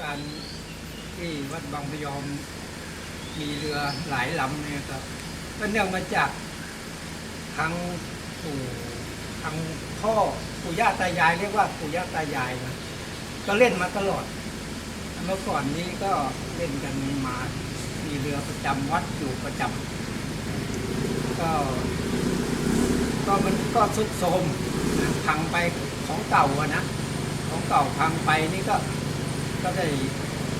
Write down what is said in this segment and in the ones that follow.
การที่วัดบางพยอมมีเรือหลายลำเนี่ยครับก็เนื่องมาจากทางปู่ทางพ่อปู่ย่าตายายเรียกว่าปู่ย่าตายายนะก็เล่นมาตลอดเมื่อก่อนนี้ก็เล่นกันมามีเรือประจำวัดอยู่ประจำก็ก็มันก็ทรุดโทมพังไปของเก่าอะนะ ของเก่าพังไปนี่ก็ ก็ได้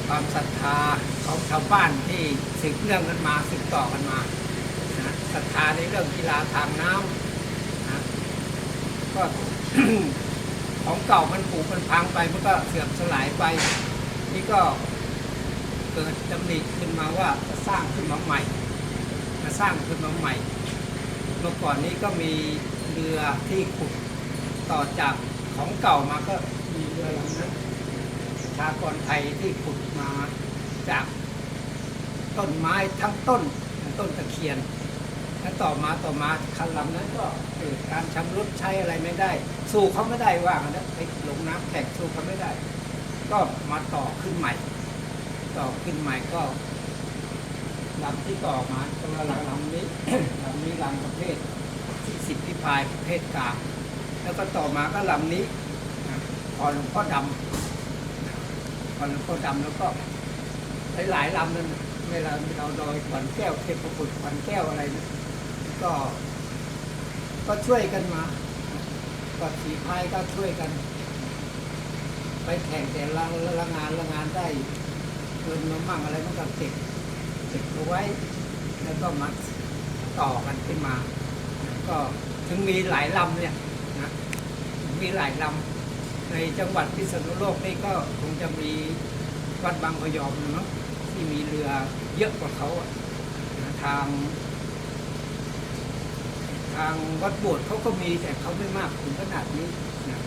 ความศรัทธาของชาวบ้านที่สืบเนื่องกันมาสืบต่อกันมานะศรัทธาในเรื่องกีฬาทางน้ำนะก็ของเก่ามันผุมันพังไปมันก็เสื่อมสลายไป นี่ก็เกิดดำริขึ้นมาว่าจะสร้างขึ้นมาใหม่จะสร้างขึ้นมาใหม่เมื่อก่อนนี้ก็มีเรือที่ขุดต่อจากของเก่ามาก็มีเรือลำนั้นประ ชากรไทยที่ขุดมาจากต้นไม้ทั้งต้นต้นตะเคียน แล้วต่อมาต่อมาคันลำนั้นก็เกิดการชำรุดใช้อะไรไม่ได้ สู้เขาไม่ได้ว่ากันนะไปลงน้ำแข่งสู้เขาไม่ได้ ก็มาต่อขึ้นใหม่ ต่อขึ้นใหม่ก็ลำที่ต่อมาก็ลำลำนี้ลำนี้ลำประเภทที่สิบพิพายประเภทกลางแล้วก็ต่อมาก็ลำนี้พอหลวงพ่อดำ พอหลวงพ่อดำแล้วก็หลายๆลำนั้นเวลาเราดอยขวัญแก้วเทพบุตรขวัญแก้วอะไรนะก็ ก็ช่วยกันมาก็สีพายก็ช่วยกัน ไปแข่งแต่ละละงานละงานได้เงินมามั่งอะไรมันก็เก็บเก็บเอาไว้ แล้วก็มาต่อกันขึ้นมา ก็ถึงมีหลายลำเนี่ยนะมีหลายลำ ในจังหวัดพิษณุโลกนี่ก็คงจะมีวัดบางพยอมเนาะที่มีเรือเยอะกว่าเขาอะนะทาง ทางวัดโบสถ์เขาก็มีแต่เขาไม่มากถึงขนาดนี้นะ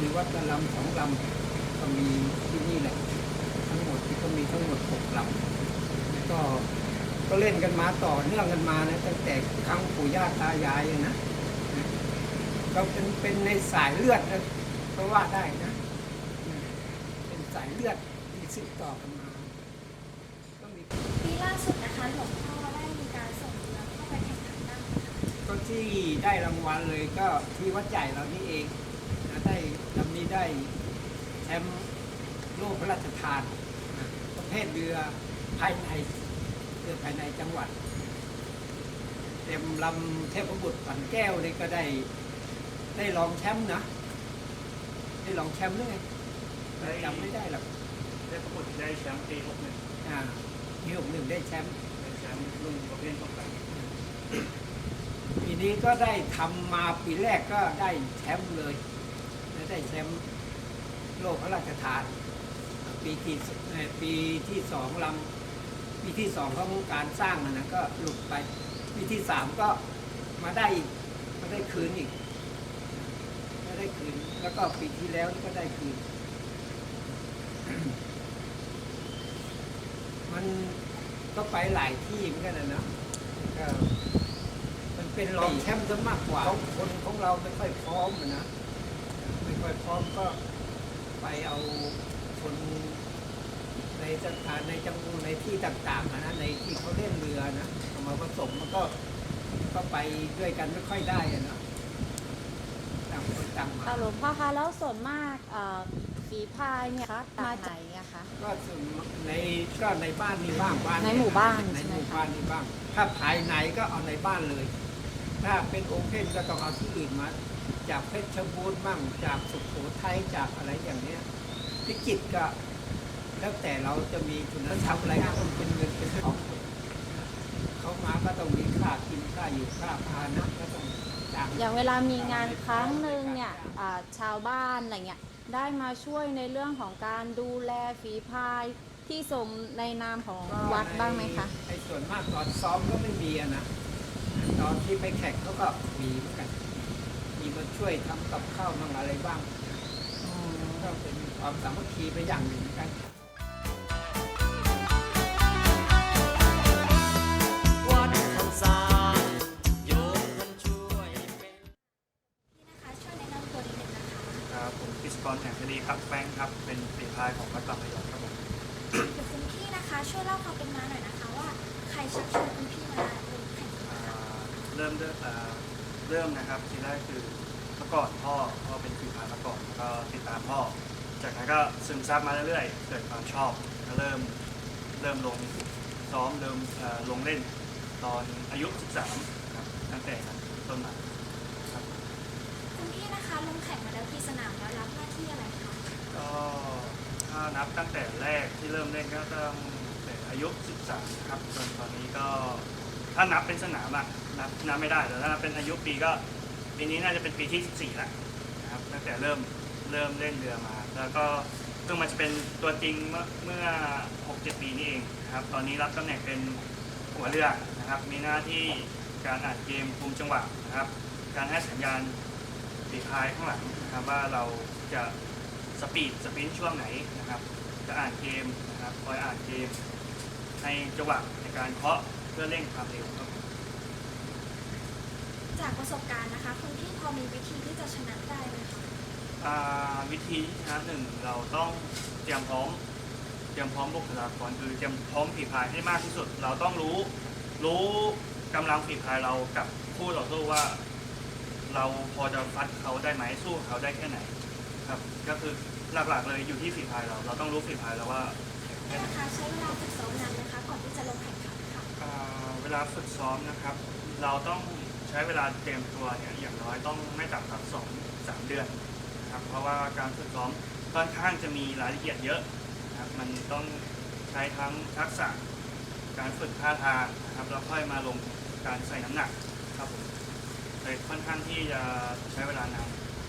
มีวัดละลำสองลำก็มีที่นี่แหละ ทั้งหมดที่ก็มีทั้งหมดหกลำแล้วก็ก็เล่นกันมาต่อเนื่องกันมานะตั้งแต่ครั้งปู่ย่าตายายนะนะก็เป็นเป็นในสายเลือดนะ ก็ว่าได้นะนะ เป็นสายเลือดที่สืบต่อกันมาก็มีปีล่าสุดนะคะหลวงพ่อได้มีการส่งเรือเข้าไปแข่งขันบ้างไหมคะก็ที่ได้รางวัลเลยก็ที่วัดใหญ่เรานี่เองนะได้ลำนี้ได้แชมป์โลกพระราชทานนะประเภทเรือภายในเรือภายในจังหวัด เต็มลำเทพบุตรฝันแก้วนี่ก็ได้ได้รองแชมป์นะ ได้รองแชมป์ด้วยจำไม่ได้หรอกได้ประกวดได้แชมป์ปี61อ่าที่หกหนึ่งได้แชมป์ได้แชมป์รุ่นประเภทป้องกันปีนี้ก็ได้ทำมาปีแรกก็ได้แชมป์เลยและได้แชมป์โลกพระราชทาน ปีที่สเอ่อปีที่สองลำปีที่สองของการสร้างนะนะก็หลุดไป ปีที่สามก็มาได้อีกมาได้คืนอีกมา ได้คืน แล้วก็ปีที่แล้วก็ได้คืน มันก็ไปหลายที่เหมือนกันนะเนาะก็มันเป็นรองแชมป์ซะมากกว่าของคนของเราไม่ค่อยพร้อมนะไม่ค่อยพร้อมก็ไปเอาคนในสถานในจังหวัดในที่ต่างๆนะในที่เขาเล่นเรือนะเอามาผสมมันก็ก็ไปด้วยกันไม่ค่อยได้นะ ต่างคนต่างมาค่ะหลวงพ่อคะแล้วส่วนมากเอ่อฝีพายเนี่ยคะมาจากไหนอะคะ ก็ส่วนในก็ในบ้านนี่บ้างบ้านในหมู่บ้านในใช่ไหหมมู่คะบ้านนี่บ้าง ถ้าภายในก็เอาในบ้านเลย ถ้าเป็นโอเพนก็ต้องเอาที่อื่นมา จากเพชรบูรณ์บ้างจากสุโขทัยจากอะไรอย่างเนี้ยพิจิตรก็ แล้วแต่เราจะมีทุนทรัพย์อะไรก็ต้องเป็นเงินเป็นทองเขามาก็ต้องมีค่ากินค่าอยู่ค่าพาหนะก็ต้องจ้าง อย่างเวลามีงานครั้งหนึ่งเนี่ยอ่าชาวบ้านอะไรเงี้ยได้มาช่วยในเรื่องของการดูแลฝีพายที่ส่งในนามของวัดบ้างไหมคะในส่วนมากตอนซ้อมก็ไม่มีอะนะ ตอนที่ไปแข่งเขาก็มีเหมือนกัน มีมาช่วยทำกับข้าวมั่งอะไรบ้างก็เป็นความสามัคคีไปอย่างหนึ่งเหมือนกัน ผมกิจกรแห่งคดีครับแฟรงค์ครับ เป็นปีพายของวัดบางพยอมครับผมเดี๋ยวคุณพี่นะคะช่วยเล่าความเป็นมาหน่อยนะคะว่าใครชักชวนคุณพี่มาลงแข่งขันอ่าคะเริ่มเริ่มอ่าเริ่มนะครับทีแรกคือเมื่อก่อนพ่อพ่อเป็นฝีพายมาก่อนแล้วก็ติดตามพ่อ จากนั้นก็ซึมซับมาเรื่อยๆ เกิดความชอบก็เริ่มเริ่มลงซ้อมเริ่มเอ่อลงเล่น ตอนอายุ 13ครับตั้งแต่นั้นต้นมาครับ คุณพี่นะคะลงแข่งมาแล้วกี่สนามแล้วรับหน้าที่อะไรคะ ก็ับตั้งแต่แรกที่เริ่มเล่นก็ตั้งแต่อายุ 13ครับจนตอนนี้ก็ถ้านับเป็นสนามอะนับนับไม่ได้แต่ถ้านับเป็นอายุปีก็ปีนี้น่าจะเป็นปีที่ 14แล้วนะครับตั้งแต่เริ่มเริ่มเล่นเรือมา แล้วก็เพิ่งมาจะเป็นตัวจริงเมื่อเมื่อ6-7ปีนี้เองนะครับตอนนี้รับตำแหน่งเป็นหัวเรือนะครับ มีหน้าที่การอ่านเกมคุมจังหวะนะครับ การให้สัญญาณฝีพายข้างหลังนะครับว่าเราจะ สปีดสปรินต์ช่วงไหนนะครับ จะอ่านเกมนะครับคอยอ่านเกมในจังหวะในการเคาะเพื่อเร่งความเร็วครับจากประสบการณ์นะคะคุณพี่พอมีวิธีที่จะชนะได้ไหมคะอ่าวิธีที่ชนะหนึ่งเราต้องเตรียมพร้อมเตรียมพร้อมบุคลากรคือเตรียมพร้อมฝีพายให้มากที่สุด เราต้องรู้รู้กำลังฝีพายเรากับคู่ต่อสู้ว่า เราพอจะฟัดเขาได้ไหมสู้เขาได้แค่ไหน ครับ ก็คือหลักๆเลยอยู่ที่ฝีพายเรา เราต้องรู้ฝีพายเราว่าแค่ไหนนะคะใช้เวลาฝึกซ้อมนานไหมคะ ก่อนที่จะลงแข่งขันค่ะอ่าเวลาฝึกซ้อมนะครับ เราต้องใช้เวลาเตรียมตัวเนี่ยอย่างน้อยต้องไม่ต่ำกว่าสองสามเดือนนะครับ เพราะว่าการฝึกซ้อมค่อนข้างจะมีรายละเอียดเยอะนะครับ มันต้องใช้ทั้งทักษะการฝึกท่าทางนะครับแล้วค่อยมาลงการใส่น้ำหนักครับผมเลยค่อนข้างที่จะใช้เวลานานภ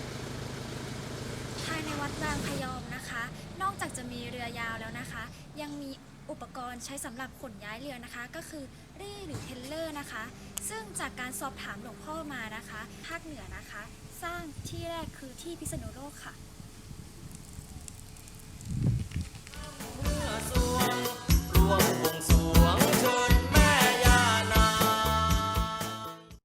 ายในวัดบางพยอมนะคะ นอกจากจะมีเรือยาวแล้วนะคะ ยังมีอุปกรณ์ใช้สำหรับขนย้ายเรือนะคะ ก็คือรี่หรือเทเลอร์นะคะ ซึ่งจากการสอบถามหลวงพ่อมานะคะ ภาคเหนือนะคะ สร้างที่แรกคือที่พิษณุโลกค่ะ